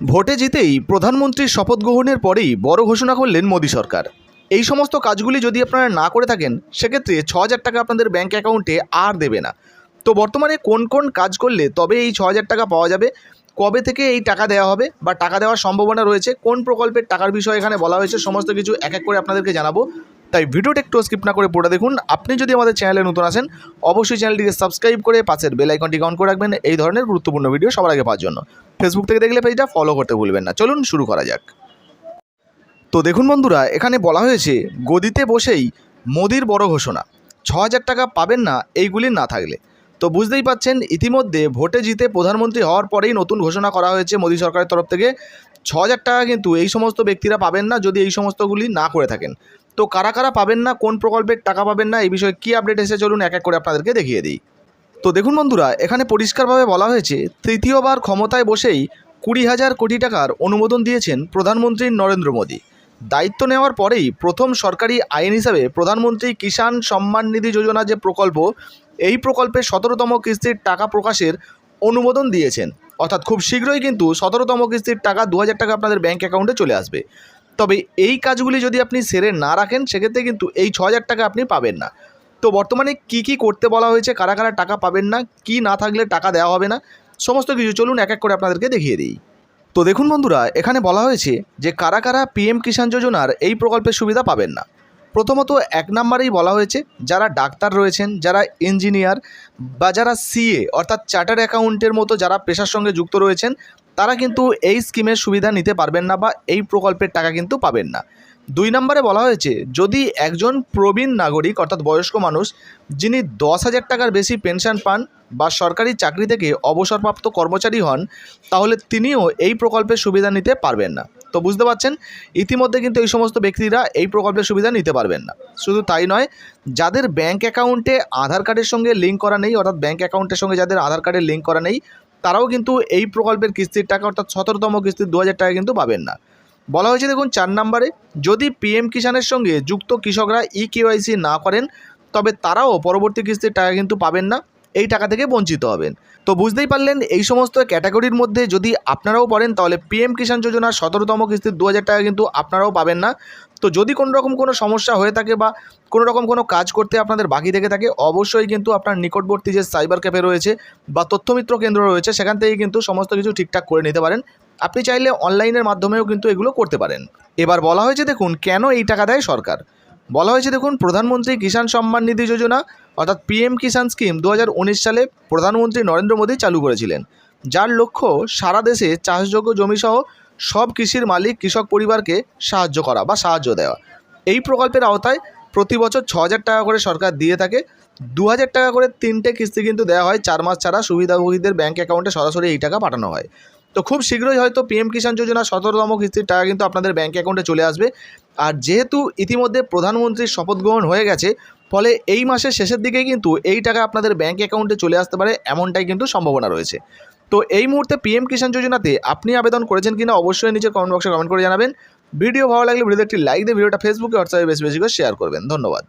ভোটে জিতেই প্রধানমন্ত্রীর শপথ গ্রহণের পরেই বড় ঘোষণা করলেন মোদী সরকার। এই সমস্ত কাজগুলি যদি আপনারা না করে থাকেন, সেক্ষেত্রে ছ হাজার টাকা আপনাদের ব্যাঙ্ক অ্যাকাউন্টে আর দেবে না। তো বর্তমানে কোন কোন কাজ করলে তবে এই ছ হাজার টাকা পাওয়া যাবে, কবে থেকে এই টাকা দেওয়া হবে বা টাকা দেওয়ার সম্ভাবনা রয়েছে, কোন প্রকল্পের টাকার বিষয়ে এখানে বলা হয়েছে, সমস্ত কিছু এক এক করে আপনাদেরকে জানাব। তাই ভিডিওটা একটু স্কিপ না করে পড়ে দেখুন। আপনি যদি আমাদের চ্যানেলে নতুন আসেন অবশ্যই চ্যানেলটিকে সাবস্ক্রাইব করে পাশের বেল আইকনটি অন করে রাখবেন। এই ধরনের গুরুত্বপূর্ণ ভিডিও সবার আগে পাওয়ার জন্য। ফেসবুক থেকে দেখলে পেজটা ফলো করতে ভুলবেন না। চলুন শুরু করা যাক। তো দেখুন বন্ধুরা, এখানে বলা হয়েছে, গদিতে বসেই মোদির বড় ঘোষণা। ছ হাজার টাকা পাবেন না, এইগুলি না থাকলে। তো বুঝতেই পাচ্ছেন, ইতিমধ্যে ভোটে জিতে প্রধানমন্ত্রী হওয়ার পরেই নতুন ঘোষণা করা হয়েছে মোদী সরকারের তরফ থেকে। ছ হাজার টাকা কিন্তু এই সমস্ত ব্যক্তিরা পাবেন না যদি এই সমস্তগুলি না করে থাকেন। তো কারা কারা পাবেন না, কোন প্রকল্পের টাকা পাবেন না, এই বিষয়ে কী আপডেট এসে চলুন এক এক করে আপনাদেরকে দেখিয়ে দিই। তো দেখুন বন্ধুরা, এখানে পরিষ্কারভাবে বলা হয়েছে, তৃতীয়বার ক্ষমতায় বসেই কুড়ি হাজার কোটি টাকার অনুমোদন দিয়েছেন প্রধানমন্ত্রী নরেন্দ্র মোদী। দায়িত্ব নেওয়ার পরেই প্রথম সরকারি আইন হিসাবে প্রধানমন্ত্রী কিষাণ সম্মান নিধি যোজনা যে প্রকল্প, এই প্রকল্পে সতেরোতম কিস্তির টাকা প্রকাশের অনুমোদন দিয়েছেন। অর্থাৎ খুব শীঘ্রই কিন্তু সতেরোতম কিস্তির টাকা দু হাজার টাকা আপনাদের ব্যাঙ্ক অ্যাকাউন্টে চলে আসবে। তবে এই কাজগুলি যদি আপনি সেরে না রাখেন, সেক্ষেত্রে কিন্তু এই ছ হাজার টাকা আপনি পাবেন না। তো বর্তমানে কি কি করতে বলা হয়েছে, কারা কারা টাকা পাবেন না, কি না থাকলে টাকা দেওয়া হবে না, সমস্ত কিছু চলুন এক এক করে আপনাদেরকে দেখিয়ে দিই। তো দেখুন বন্ধুরা, এখানে বলা হয়েছে যে কারা কারা পিএম কিষাণ যোজনার এই প্রকল্পের সুবিধা পাবেন না। প্রথমত এক নম্বরেই বলা হয়েছে, যারা ডাক্তার রয়েছেন, যারা ইঞ্জিনিয়ার বা যারা সিএ অর্থাৎ চার্টার অ্যাকাউন্টের মতো যারা পেশার সঙ্গে যুক্ত রয়েছেন তারা কিন্তু এই স্কিমের সুবিধা নিতে পারবেন না বা এই প্রকল্পের টাকা কিন্তু পাবেন না। দুই নম্বরে বলা হয়েছে, যদি একজন প্রবীণ নাগরিক, অর্থাৎ বয়স্ক মানুষ, যিনি দশ হাজার টাকার বেশি পেনশন পান বা সরকারি চাকরি থেকে অবসরপ্রাপ্ত কর্মচারী হন, তাহলে তিনিও এই প্রকল্পের সুবিধা নিতে পারবেন না। তো বুঝতে পারছেন? ইতিমধ্যে কিন্তু এই সমস্ত ব্যক্তিরা এই প্রকল্পের সুবিধা নিতে পারবেন না। শুধু তাই নয়, যাদের ব্যাঙ্ক অ্যাকাউন্টে আধার কার্ডের সঙ্গে লিঙ্ক করা নেই, অর্থাৎ ব্যাঙ্ক অ্যাকাউন্টের সঙ্গে যাদের আধার কার্ডের লিঙ্ক করা নেই তারাও কিন্তু এই প্রকল্পের কিস্তির টাকা, অর্থাৎ সতেরোতম কিস্তির দু হাজার টাকা কিন্তু পাবেন না। বলা হয়েছে, দেখুন, চার নম্বরে, যদি পিএম কিষাণের সঙ্গে যুক্ত কৃষকরা ই কেওয়াইসি না করেন, তবে তারাও পরবর্তী কিস্তির টাকা কিন্তু পাবেন না, এই টাকা থেকে বঞ্চিত হবেন। তো বুঝতেই পারলেন, এই সমস্ত ক্যাটাগরির মধ্যে যদি আপনারাও পড়েন, তাহলে পিএম কিষাণ যোজনার সতেরোতম কিস্তির দু হাজার টাকা কিন্তু আপনারাও পাবেন না। তো যদি কোনো রকম কোনো সমস্যা হয়ে থাকে বা কোনো রকম কোনো কাজ করতে আপনাদের বাকি থেকে থাকে, অবশ্যই কিন্তু আপনার নিকটবর্তী যে সাইবার ক্যাফে রয়েছে বা তথ্যমিত্র কেন্দ্র রয়েছে, সেখান থেকে কিন্তু সমস্ত কিছু ঠিকঠাক করে নিতে পারেন। আপনি চাইলে অনলাইনের মাধ্যমেও কিন্তু এগুলো করতে পারেন। এবার বলা হয়েছে দেখুন, কেন এই টাকা দেয় সরকার? বলা হয়েছে দেখুন, প্রধানমন্ত্রী কিষাণ সম্মান নিধি যোজনা, অর্থাৎ পিএম কিষাণ স্কিম দু হাজার উনিশ সালে প্রধানমন্ত্রী নরেন্দ্র মোদী চালু করেছিলেন। যার লক্ষ্য সারা দেশে চাষযোগ্য জমিসহ সব কৃষির মালিক কৃষক পরিবারকে সাহায্য করা বা সাহায্য দেওয়া। এই প্রকল্পের আওতায় প্রতি বছর ছ হাজার টাকা করে সরকার দিয়ে থাকে। দু হাজার টাকা করে তিনটে কিস্তি কিন্তু দেওয়া হয়। চার মাস ছাড়া সুবিধাভোগীদের ব্যাঙ্ক অ্যাকাউন্টে সরাসরি এই টাকা পাঠানো হয়। তো খুব শীঘ্রই হয়তো পিএম কিষাণ যোজনা সতেরোতম কিস্তির টাকা কিন্তু আপনাদের ব্যাঙ্ক অ্যাকাউন্টে চলে আসবে। আর যেহেতু ইতিমধ্যে প্রধানমন্ত্রীর শপথ গ্রহণ হয়ে গেছে, ফলে এই মাসের শেষের দিকেই কিন্তু এই টাকা আপনাদের ব্যাঙ্ক অ্যাকাউন্টে চলে আসতে পারে, এমনটাই কিন্তু সম্ভাবনা রয়েছে। তো এই মুহূর্তে পিএম কিষাণ যোজনাতে আপনি আবেদন করেছেন কিনা অবশ্যই নিচে কমেন্ট বক্সে কমেন্ট করে জানাবেন। ভিডিও ভালো লাগলে ভিডিওতে একটি লাইক দিয়ে ভিডিওটা ফেসবুকে হোয়াটসঅ্যাপে বেশি বেশি করে শেয়ার করবেন। ধন্যবাদ।